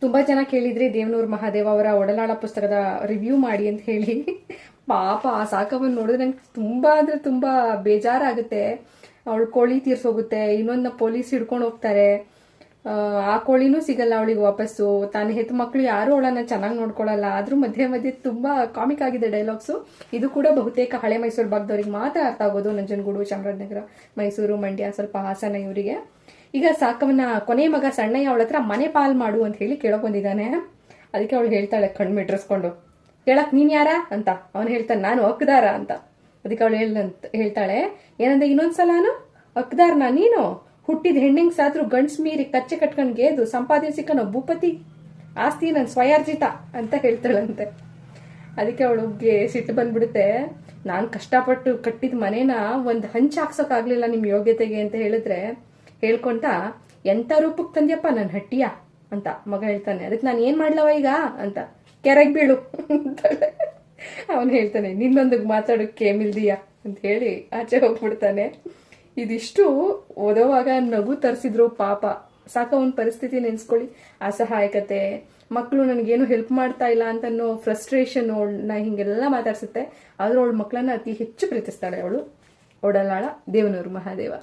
ತುಂಬಾ ಜನ ಕೇಳಿದ್ರಿ ದೇವನೂರು ಮಹಾದೇವ ಅವರ ಒಡಲಾಳ ಪುಸ್ತಕದ ರಿವ್ಯೂ ಮಾಡಿ ಅಂತ ಹೇಳಿ. ಪಾಪ ಆ ಸಾಕವನ್ನು ನೋಡಿದ್ರೆ ನಂಗೆ ತುಂಬಾ ಅಂದ್ರೆ ತುಂಬಾ ಬೇಜಾರಾಗುತ್ತೆ. ಅವಳು ಕೋಳಿ ತೀರ್ಸೋಗುತ್ತೆ ಇನ್ನೊಂದನ್ನ ಪೊಲೀಸ್ ಹಿಡ್ಕೊಂಡು ಹೋಗ್ತಾರೆ. ಆ, ಕೋಳಿನೂ ಸಿಗಲ್ಲ ಅವಳಿಗೆ ವಾಪಸ್ಸು. ತಾನು ಹೆತ್ತು ಮಕ್ಕಳು ಯಾರು ಅವಳನ್ನ ಚೆನ್ನಾಗಿ ನೋಡ್ಕೊಳ್ಳಲ್ಲ ಆದ್ರೂ ಮಧ್ಯೆ ಮಧ್ಯೆ ತುಂಬಾ ಕಾಮಿಕ್ ಆಗಿದೆ ಡೈಲಾಗ್ಸು ಇದು ಕೂಡ ಬಹುತೇಕ ಹಳೆ ಮೈಸೂರು ಭಾಗದವ್ರಿಗೆ ಮಾತ್ರ ಅರ್ಥ ಆಗೋದು. ನಂಜನಗೂಡು ಚಾಮರಾಜನಗರ ಮೈಸೂರು ಮಂಡ್ಯ ಸ್ವಲ್ಪ ಹಾಸನ ಇವರಿಗೆ. ಈಗ ಸಾಕವನ್ನ ಕೊನೆ ಮಗ ಸಣ್ಣಯ್ಯ ಅವಳ ಹತ್ರ ಮನೆ ಪಾಲ್ ಮಾಡು ಅಂತ ಹೇಳಿ ಕೇಳಕ್ ಬಂದಿದ್ದಾನೆ. ಅದಕ್ಕೆ ಅವಳು ಹೇಳ್ತಾಳೆ, ಕಣ್ಣು ಮಿಟ್ರಿಸ್ಕೊಂಡು. ಕೇಳಕ್ ನೀನ್ ಯಾರ? ಅಂತ. ಅವನು ಹೇಳ್ತಾನೆ, ನಾನು ಅಕ್ದಾರ ಅಂತ. ಅದಕ್ಕೆ ಅವಳು ಹೇಳಂತ ಹೇಳ್ತಾಳೆ, ಏನಂದ್ರೆ ಇನ್ನೊಂದ್ಸಲಾನು ಹಕ್ದಾರ್ನ ನೀನು? ಹುಟ್ಟಿದ ಹೆಣ್ಣಿಂಗ್ ಸಾದ್ರು ಗಂಡ್ಸ್ ಮೀರಿ ಕಚ್ಚೆ ಕಟ್ಕೊಂಡ್ ಗೆದ್ದು ಸಂಪಾದಿಸಿಕನೋ ಭೂಪತಿ? ಆಸ್ತಿ ನನ್ ಸ್ವಯಾರ್ಜಿತ ಅಂತ ಹೇಳ್ತಾಳಂತೆ. ಅದಕ್ಕೆ ಅವಳಿಗೆ ಸಿಟ್ಟು ಬಂದ್ಬಿಡುತ್ತೆ. ನಾನು ಕಷ್ಟಪಟ್ಟು ಕಟ್ಟಿದ ಮನೇನ ಒಂದು ಹಂಚ್ ಹಾಕ್ಸೋಕ್ಕಾಗ್ಲಿಲ್ಲ ನಿಮ್ಮ ಯೋಗ್ಯತೆಗೆ ಅಂತ ಹೇಳಿದ್ರೆ ಹೇಳ್ಕೊಂತ, ಎಂತ ರೂಪಕ್ಕೆ ತಂದ್ಯಪ್ಪ ನನ್ನ ಹಟ್ಟಿಯ? ಅಂತ ಮಗ ಹೇಳ್ತಾನೆ. ಅದಕ್ಕೆ ನಾನು ಏನ್ ಮಾಡ್ಲವ ಈಗ? ಅಂತ. ಕೆರೆಗೆ ಬೀಳು. ಅಂತ ಅವನು ಹೇಳ್ತಾನೆ. ನಿನ್ನೊಂದಿಗೆ ಮಾತಾಡೋಕೆ ಮಿಲ್ದಿಯಾ ಅಂತ ಹೇಳಿ ಆಚೆ ಹೋಗ್ಬಿಡ್ತಾನೆ. ಇದಿಷ್ಟು ಓದೋವಾಗ ನಗು ತರಿಸಿದ್ರು ಪಾಪ. ಸಾಕ ಅವನ ಪರಿಸ್ಥಿತಿ ನೆನೆಸ್ಕೊಳ್ಳಿ. ಅಸಹಾಯಕತೆ ಮಕ್ಕಳು ನನಗೇನು ಹೆಲ್ಪ್ ಮಾಡ್ತಾ ಇಲ್ಲ ಅಂತ ಅನ್ನೋ ಫ್ರಸ್ಟ್ರೇಷನ್ ಅವಳನ್ನ ಹಿಂಗೆಲ್ಲ ಮಾತಾಡ್ಸುತ್ತೆ. ಆದ್ರೂ ಅವಳ ಮಕ್ಕಳನ್ನ ಅತಿ ಹೆಚ್ಚು ಪ್ರೀತಿಸ್ತಾಳೆ ಅವಳು. ಒಡಲಾಳ ದೇವನೂರು ಮಹಾದೇವ.